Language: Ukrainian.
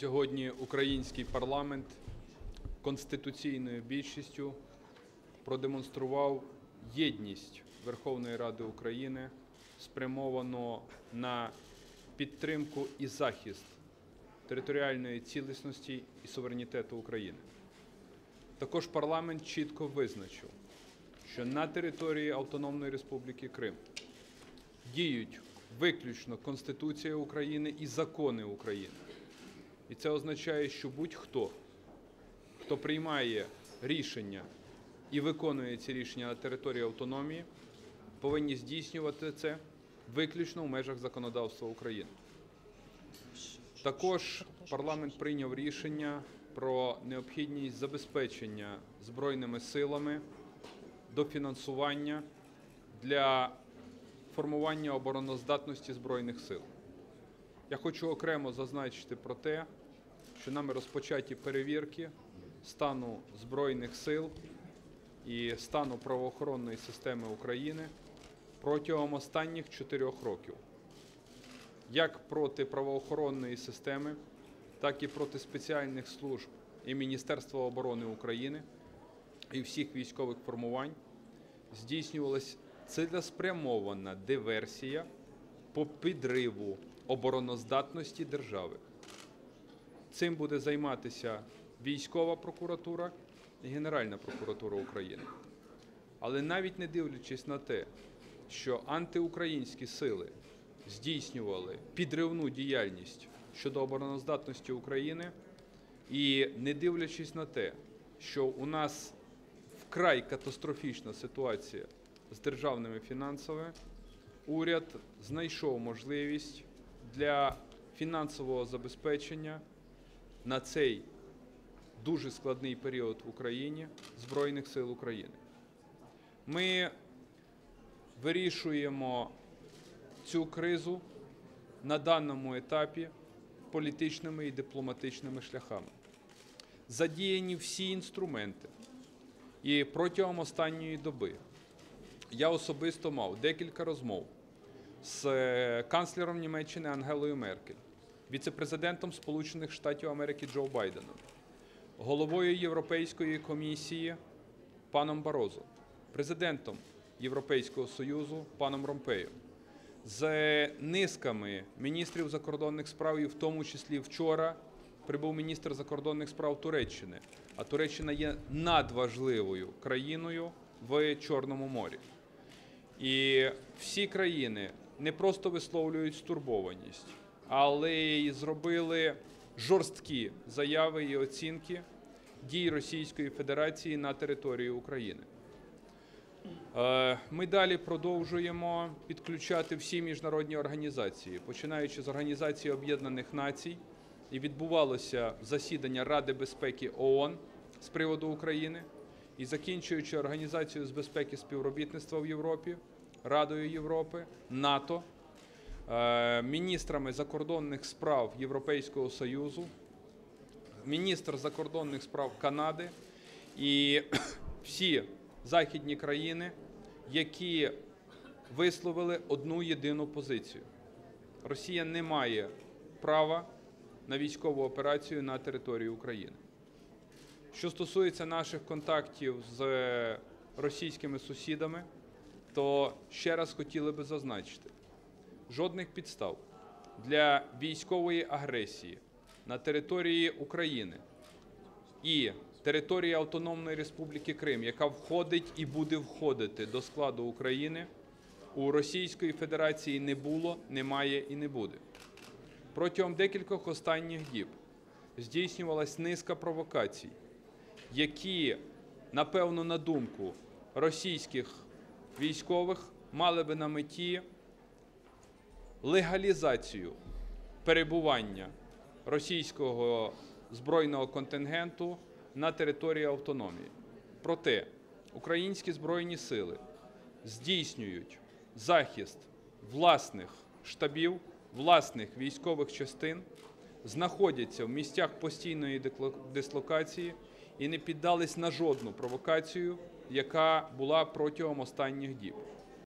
Сьогодні український парламент конституційною більшістю продемонстрував єдність Верховної Ради України, спрямовано на підтримку і захист територіальної цілісності і суверенітету України. Також парламент чітко визначив, що на території Автономної Республіки Крим діють виключно Конституція України і закони України. І це означає, що будь-хто, хто приймає рішення і виконує ці рішення на території автономії, повинні здійснювати це виключно в межах законодавства України. Також парламент прийняв рішення про необхідність забезпечення збройними силами дофінансування для формування обороноздатності збройних сил. Я хочу окремо зазначити про те, що нами розпочаті перевірки стану збройних сил і стану правоохоронної системи України протягом останніх чотирьох років, як проти правоохоронної системи, так і проти спеціальних служб і Міністерства оборони України і всіх військових формувань здійснювалась цілеспрямована диверсія по підриву обороноздатності держави. Цим буде займатися військова прокуратура і Генеральна прокуратура України. Але навіть не дивлячись на те, що антиукраїнські сили здійснювали підривну діяльність щодо обороноздатності України, і не дивлячись на те, що у нас вкрай катастрофічна ситуація з державними фінансами, уряд знайшов можливість для фінансового забезпечення на цей дуже складний період в Україні Збройних сил України. Ми вирішуємо цю кризу на даному етапі політичними і дипломатичними шляхами. Задіяні всі інструменти. І протягом останньої доби я особисто мав декілька розмов з е, канцлером Німеччини Ангелою Меркель, віцепрезидентом Сполучених Штатів Америки Джо Байденом, головою Європейської комісії паном Барозо, президентом Європейського Союзу паном Ромпеєм, з низками міністрів закордонних справ, і в тому числі вчора прибув міністр закордонних справ Туреччини. А Туреччина є надважливою країною в Чорному морі. І всі країни не просто висловлюють стурбованість, але й зробили жорсткі заяви і оцінки дій Російської Федерації на території України. Е, Ми далі продовжуємо підключати всі міжнародні організації, починаючи з Організації Об'єднаних Націй, і відбувалося засідання Ради безпеки ООН з приводу України, і закінчуючи Організацією з безпеки співробітництва в Європі, Радою Європи, НАТО, е, міністрами закордонних справ Європейського Союзу, міністр закордонних справ Канади і всі західні країни, які висловили одну єдину позицію. Росія не має права на військову операцію на території України. Що стосується наших контактів з російськими сусідами, то ще раз хотіли би зазначити: жодних підстав для військової агресії на території України і території Автономної Республіки Крим, яка входить і буде входити до складу України, у Російської Федерації не було, немає і не буде. Протягом декількох останніх діб здійснювалась низка провокацій, які, напевно, на думку російських військових, мали би на меті легалізацію перебування російського збройного контингенту на території автономії. Проте українські збройні сили здійснюють захист власних штабів, власних військових частин, знаходяться в місцях постійної дислокації і не піддались на жодну провокацію, яка була протягом останніх діб.